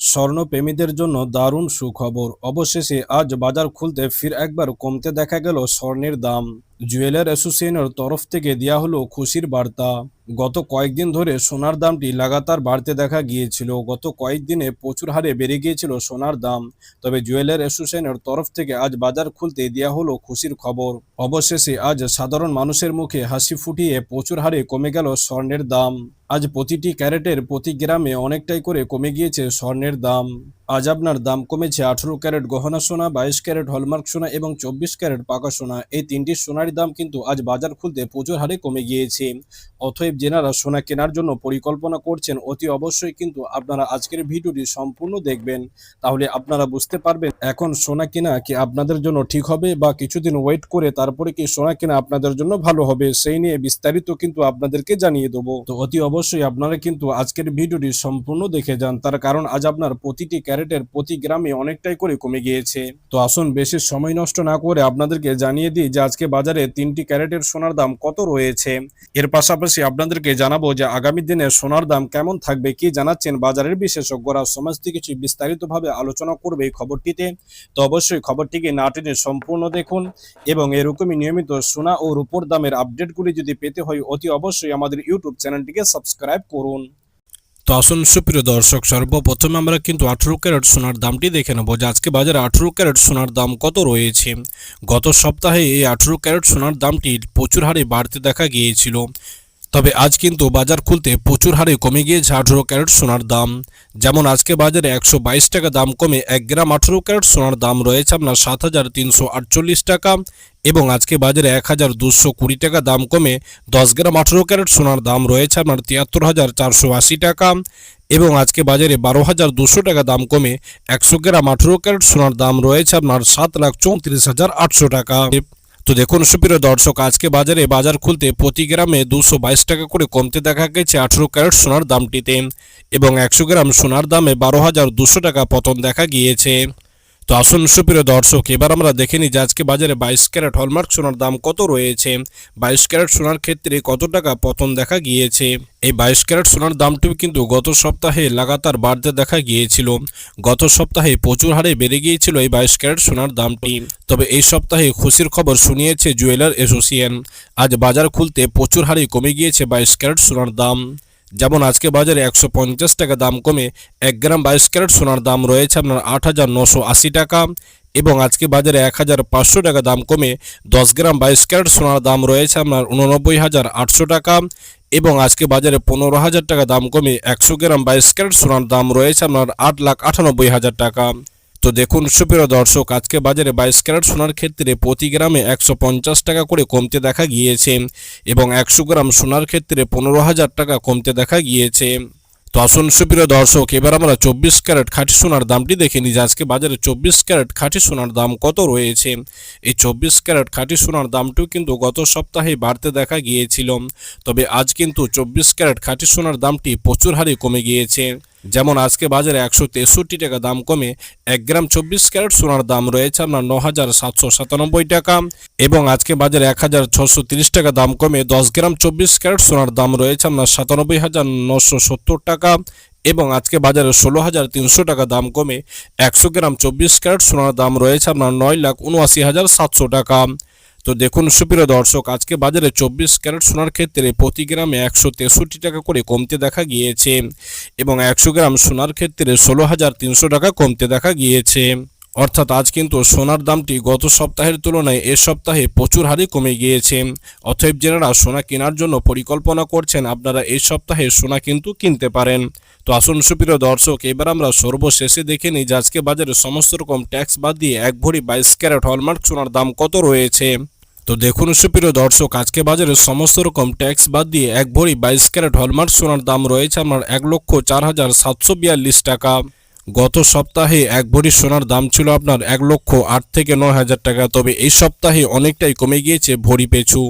স্বর্ণপ্রেমীদের জন্য দারুণ সুখবর। অবশেষে আজ বাজার খুলতে ফির একবার কমতে দেখা গেল স্বর্ণের দাম। জুয়েলার অ্যাসোসিয়েশনের তরফ থেকে দেওয়া হলো খুশির বার্তা। গত কয়েকদিন ধরে সোনার দামটি লাগাতার বাড়তে দেখা গিয়েছিল। গত কয়েকদিনে প্রচুর হারে বেড়ে গিয়েছিল সোনার দাম। তবে জুয়েলার অ্যাসোসিয়েশনের তরফ থেকে আজ বাজার খুলতে দেওয়া হলো খুশির খবর। অবশেষে আজ সাধারণ মানুষের মুখে হাসি ফুটিয়ে প্রচুর হারে কমে গেল স্বর্ণের দাম। আজ প্রতিটি ক্যারেটের প্রতি গ্রামে অনেকটাই করে কমে গিয়েছে স্বর্ণের দাম। আজ আপনার দাম কমেছে আঠেরো ক্যারেট গহনা সোনা, বাইশ ক্যারেট হলমার্ক সোনা এবং চব্বিশ ক্যারেট পাকা সোনা। এই তিনটি সোনার দাম কিন্তু আজ বাজার খুলতে প্রচুর হারে কমে গিয়েছে। অতএব যেনারা সোনা কেনার জন্য পরিকল্পনা করছেন, অতি অবশ্যই কিন্তু আপনারা আজকের ভিডিওটি সম্পূর্ণ দেখবেন। তাহলে আপনারা বুঝতে পারবেন, এখন সোনা কেনা কি আপনাদের জন্য ঠিক হবে বা কিছুদিন ওয়েট করে তারপরে কি সোনা কেনা আপনাদের জন্য ভালো হবে, সেই নিয়ে বিস্তারিত কিন্তু আপনাদেরকে জানিয়ে দেবো। তো অতি অবশ্যই আপনারা কিন্তু আজকের ভিডিওটি সম্পূর্ণ দেখে যান। তার কারণ আজ আপনার প্রতিটি ক্যারেটের প্রতি গ্রামে অনেকটাই করে কমে গিয়েছে। তো আসুন বেশি সময় নষ্ট না করে আপনাদেরকে জানিয়ে দিই যে আজকে বাজারে তিনটি ক্যারেটের সোনার দাম কত রয়েছে। এর পাশাপাশি আপনাদেরকে জানাব যে আগামী দিনে সোনার দাম কেমন থাকবে কি জানাচ্ছেন বাজারের বিশেষজ্ঞরা। সমস্ত কিছু বিস্তারিতভাবে আলোচনা করবে এই খবরটিতে। তো অবশ্যই খবরটিকে না টেনে সম্পূর্ণ দেখুন এবং এরকমই নিয়মিত সোনা ও রূপোর দামের আপডেটগুলি যদি পেতে হয় অতি অবশ্যই আমাদের ইউটিউব চ্যানেলটিকে সাবস্ক্রাইব করুন। তো আসুন, সুপ্রিয় দর্শক, সর্বপ্রথমে আমরা কিন্তু আঠেরো ক্যারেট সোনার দামটি দেখে নেব যে আজকে বাজারে আঠেরো ক্যারেট সোনার দাম কত রয়েছে। গত সপ্তাহে এই আঠেরো ক্যারেট সোনার দামটি প্রচুর হারে বাড়তে দেখা গিয়েছিল। তবে আজ কিন্তু বাজার খুলতে প্রচুর হারে কমে গিয়েছে আঠেরো ক্যারেট সোনার দাম। যেমন আজকে বাজারে একশো বাইশ টাকা দাম কমে এক গ্রাম আঠেরো ক্যারেট সোনার দাম রয়েছে আপনার সাত হাজার তিনশো আটচল্লিশ টাকা। এবং আজকে বাজারে এক হাজার দুশো কুড়ি টাকা দাম কমে দশ গ্রাম আঠেরো ক্যারেট সোনার দাম রয়েছে আপনার তিয়াত্তর হাজার চারশো আশি টাকা এবং আজকে বাজারে বারো হাজার দুশো টাকা দাম কমে একশো গ্রাম আঠেরো ক্যারেট সোনার দাম রয়েছে আপনার সাত লাখ চৌত্রিশ হাজার আটশো টাকা। তো দেখুন সুপ্রিয় দর্শক, আজকে বাজারে বাজার খুলতে প্রতি গ্রামে দুশো বাইশ টাকা করে কমতে দেখা গেছে আঠেরো ক্যারেট সোনার দামটিতে এবং একশো গ্রাম সোনার দামে বারো হাজার দুশো টাকা পতন দেখা গিয়েছে। তো আসুন সুপ্রিয় দর্শক, এবার আমরা দেখে নিই যে আজকে বাজারে বাইশ ক্যারেট হলমার্ক সোনার দাম কত রয়েছে। বাইশ ক্যারেট সোনার ক্ষেত্রে কত টাকা পতন দেখা গিয়েছে? এই বাইশ ক্যারেট সোনার দামটিও কিন্তু গত সপ্তাহে লাগাতার বাড়তে দেখা গিয়েছিল। গত সপ্তাহে প্রচুর হারে বেড়ে গিয়েছিল এই বাইশ ক্যারেট সোনার দামটি। তবে এই সপ্তাহে খুশির খবর শুনিয়েছে জুয়েলার অ্যাসোসিয়েশন। আজ বাজার খুলতে প্রচুর হারে কমে গিয়েছে বাইশ ক্যারেট সোনার দাম। যেমন আজকে বাজারে একশো পঞ্চাশ টাকা দাম কমে এক গ্রাম বাইশ ক্যারেট সোনার দাম রয়েছে আপনার আট হাজার নশো আশি টাকা এবং আজকে বাজারে এক হাজার পাঁচশো টাকা দাম কমে দশ গ্রাম বাইশ ক্যারেট সোনার দাম রয়েছে আপনার উননব্বই হাজার আটশো টাকা এবং আজকে বাজারে পনেরো হাজার টাকা দাম কমে একশো গ্রাম বাইশ ক্যারেট সোনার দাম রয়েছে আপনার আট লাখ আটানব্বই হাজার টাকা। তো দেখুন, সুপ্রিয় দর্শক, আজকে বাজারে বাইশ ক্যারেট সোনার ক্ষেত্রে প্রতি গ্রামে একশো পঞ্চাশ টাকা করে কমতে দেখা গিয়েছে এবং একশো গ্রাম সোনার ক্ষেত্রে পনেরো হাজার টাকা কমতে দেখা গিয়েছে। তো আসুন, সুপ্রিয় দর্শক, এবার আমরা চব্বিশ ক্যারেট খাঁটি সোনার দামটি দেখে নিই যে আজকে বাজারে চব্বিশ ক্যারেট খাঁটি সোনার দাম কত রয়েছে। এই চব্বিশ ক্যারেট খাঁটি সোনার দামটিও কিন্তু গত সপ্তাহে বাড়তে দেখা গিয়েছিল, তবে আজ কিন্তু চব্বিশ ক্যারেট খাঁটি সোনার দামটি প্রচুর হারে কমে গিয়েছে। যেমন আজকে বাজারে একশো তেষট্টি টাকা দাম কমে এক গ্রাম চব্বিশ ক্যারেট সোনার দাম রয়েছে আপনার ন হাজার সাতশো সাতানব্বই টাকা এবং আজকে বাজারে এক হাজার ছশো তিরিশ টাকা দাম কমে দশ গ্রাম চব্বিশ ক্যারেট সোনার দাম রয়েছে আপনার সাতানব্বই হাজার নশো সত্তর টাকা এবং আজকে বাজারে ষোলো হাজার তিনশো টাকা দাম কমে একশো গ্রাম চব্বিশ ক্যারেট সোনার দাম রয়েছে আপনার নয় লাখ উনআশি হাজার সাতশো টাকা। তো দেখুন, সুপ্রিয় দর্শক, আজকে বাজারে চব্বিশ ক্যারেট সোনার ক্ষেত্রে প্রতি গ্রামে একশো তেষট্টি টাকা করে কমতে দেখা গিয়েছে এবং একশো গ্রাম সোনার ক্ষেত্রে ষোলো হাজার তিনশো টাকা কমতে দেখা গিয়েছে। অর্থাৎ আজ কিন্তু সোনার দামটি গত সপ্তাহের তুলনায় এ সপ্তাহে প্রচুর হারে কমে গিয়েছে। অতএব যারা সোনা কেনার জন্য পরিকল্পনা করছেন, আপনারা এই সপ্তাহে সোনা কিন্তু কিনতে পারেন। তো আসুন, সুপ্রিয় দর্শক, এবার আমরা সর্বশেষে দেখে নিই যে আজকে বাজারে সমস্ত রকম ট্যাক্স বাদ দিয়ে এক ভরি বাইশ ক্যারেট হলমার্ক সোনার দাম কত রয়েছে। তো দেখুন সুপ্রিয় দর্শক, আজকে বাজারে সমস্ত রকম ট্যাক্স বাদ দিয়ে এক ভরি বাইশ ক্যারেট হলমার্ক সোনার দাম রয়েছে আমার এক লক্ষ চার হাজার সাতশো বিয়াল্লিশ টাকা। গত সপ্তাহে এক ভরি সোনার দাম ছিল আপনার এক লক্ষ আট থেকে নয় হাজার টাকা, তবে এই সপ্তাহে অনেকটাই কমে গিয়েছে ভরি পেছু।